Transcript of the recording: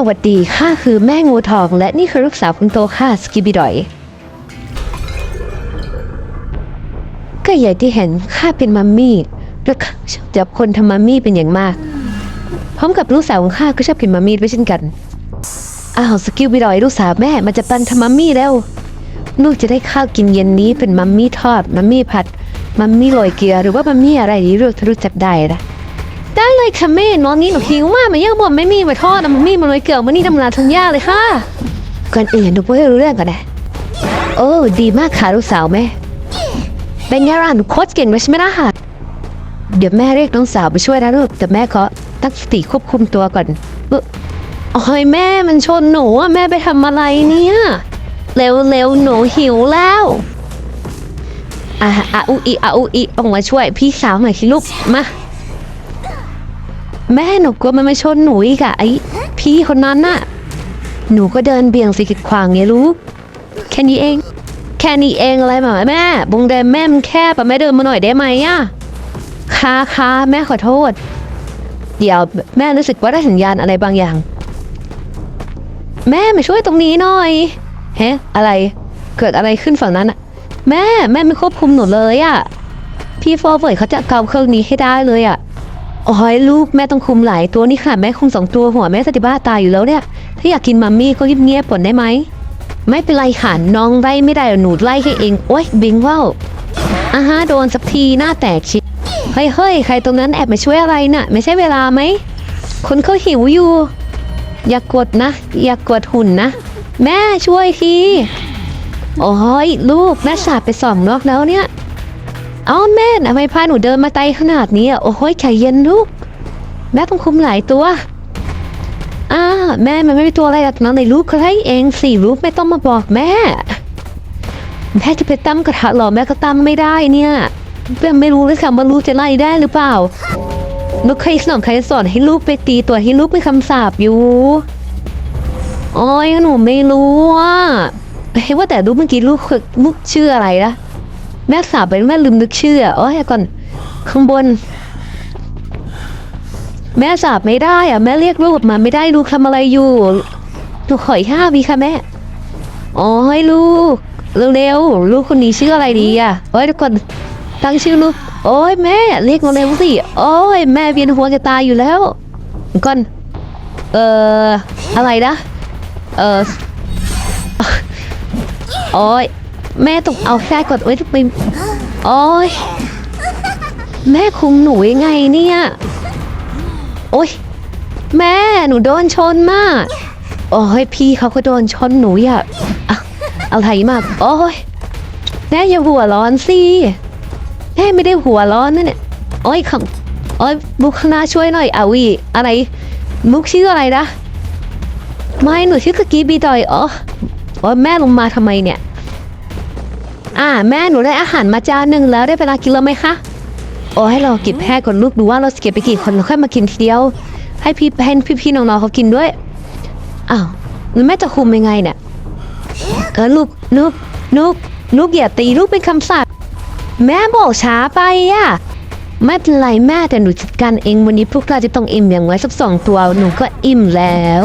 สวัสดีข้าคือแม่งูทอง และนี่คือลูกสาวคนโตข้าสกิบิดอย ก็อย่างที่เห็นข้าเป็นมัมมี่และชอบจับคนทำมัมมี่เป็นอย่างมาก พร้อมกับลูกสาวของข้าก็ชอบกินมัมมี่ด้วยเช่นกันอ้าวสกิบิดอยลูกสาวแม่มันจะปันทำมัมมี่แล้ว ลูกจะได้ข้าวกินเย็นนี้เป็นมัมมี่ทอดมัมมี่ผัด มัมมี่โรยเกลือหรือว่ามัมมี่อะไรดีลูกถ้ารู้จักได้นะ ได้เลยค่ะแม่นอนนี้หนูหิวมากมันยังบอกไม่มีไว้ทอดนะมัมมี่มาโรยเกลือมันนี่ทำลายทุนยาเลยค่ะก่อนอื่นหนูพูดให้รู้เรื่องก่อนนะ โอ้ดีมากค่ะลูกสาวแม่เป็นไงล่ะหนูโคตรเก่งเลยใช่ไหมล่ะคะเดี๋ยวแม่เรียกน้องสาวไปช่วยนะลูกแต่แม่ขอตั้งสติควบคุมตัวก่อนเอ้อโอ้ยแม่มันชนหนูอะแม่ไปทำอะไรเนี่ย เร็วเร็วหนูหิวแล้วอะอะอุอีอะอุอีออกมาช่วยพี่สาวหน่อยสิลูกมา แม่หนูกลัวมันมาชนหนูอีกอะไอ้พี่คนนั้นน่ะ หนูก็เดินเบี่ยงสิกิดขวางไงลูกแค่นี้เอง แค่นี้เองอะไรมาแม่บงแดมแม่มันแคบอะแม่เดินมาหน่อยได้ไหมอะค่ะค่ะแม่ขอโทษ เดี๋ยวแม่รู้สึกว่าได้สัญญาณอะไรบางอย่าง แม่มาช่วยตรงนี้หน่อยเฮ้อะไรเกิดอะไรขึ้นฝั่งนั้นอะแม่แม่ไม่ควบคุมหนูเลยอะพี่ฟอร์เวิร์ดเขาจะเกาเครื่องนี้ให้ได้เลยอะ โอ้ยลูกแม่ต้องคุมหลายตัวนี่ค่ะแม่คุมสองตัวหัวแม่สติบ้าตายอยู่แล้วเนี่ย ถ้าอยากกินมัมมี่ก็เงียบๆก่นได้ไหม ไม่เป็นไรค่ะน้องไล่ไม่ได้หนูไล่ให้เอง โอ๊ยบิงว่าวอ่าฮะโดนสักทีหน้าแตกชิดเฮ้ยเฮ้ยใครตรงนั้นแอบมาช่วยอะไรน่ะ ไม่ใช่เวลาไหม คนเขาหิวอยู่ อย่ากกดนะ อย่ากกดหุ่นนะ แม่ช่วยที โอ้ยลูกแม่สาบไปสองนอกแล้วเนี่ย เอแม่ทำไมพาหนูเดินมาไกลขนาดนี้อะโอ้ยใจเย็นลูก แม่ต้องคุมหลายตัวอ่าแม่มันไม่มีตัวอะไรหรอกน้องในลูกให้เองสี่ลูกไม่ต้องมาบอกแม่ แม่จะไปตั้มกระทะหรอแม่ก็ตั้มไม่ได้เนี่ยแม่ไม่รู้เลยค่ะว่าลูกจะไล่ได้หรือเปล่าลูกเคยสอนใครสอนให้ลูกไปตีตัวให้ลูกเป็นคำสาปอยู่โอ้ยหนูไม่รู้อะเฮ้ยว่าแต่ลูกเมื่อกี้ลูกลูกชื่ออะไรนะ แม่สาบไปแม่ลืมนึกชื่ออะโอ้ยก่อนข้างบน แม่สาบไม่ได้อะแม่เรียกลูกมาไม่ได้ลูกทำอะไรอยู่หนูขออีกห้าวิค่ะแม่อ๋อให้ลูกเร็วๆลูกคนนี้ชื่ออะไรดีอะโอ้ยทุกคนตั้งชื่อลูกโอ้ยแม่เรียกเร็วสิโอ้ยแม่เวียนหัวจะตายอยู่แล้วก่อนเอ่ออะไรนะเอ่อโอ้ย แม่ต้องเอาแค่กดไว้ทุกปีโอ้ยแม่คุมหนูยังไงเนี่ย โอ๊ยแม่หนูโดนชนมาก โอ้ยพี่เขาก็โดนชนหนูอย่าอะอะไรมาก โอ้ยแม่อย่าหัวร้อนสิแม่ไม่ได้หัวร้อนนั่นเนี่ยโอ้ยขังโอ้ยบุคคณาช่วยหน่อยอาวีอะไร มุกชื่ออะไรนะไม่หนูชื่อกกีบีดอยอ๋อโอ้ยแม่ลงมาทำไมเนี่ย อ่า แม่หนูได้อาหารมาจานหนึ่งแล้วได้เวลากินแล้วไหมคะ โอ้ให้เราเก็บแพ้ก่อนลูกดูว่าเราเก็บไปกี่คนแล้วค่อยมากินทีเดียว ให้พี่ให้พี่ๆน้องๆเขากินด้วย อ้าวแล้วแม่จะคุมยังไงเนี่ยเออลูกลูกลูกลูกอย่าตีลูกเป็นคำสาปแม่บอกช้าไปอะไม่เป็นไรแม่แต่หนูจัดการเองวันนี้พวกเราจะต้องอิ่มอย่างไว้สักสองตัวหนูก็อิ่มแล้ว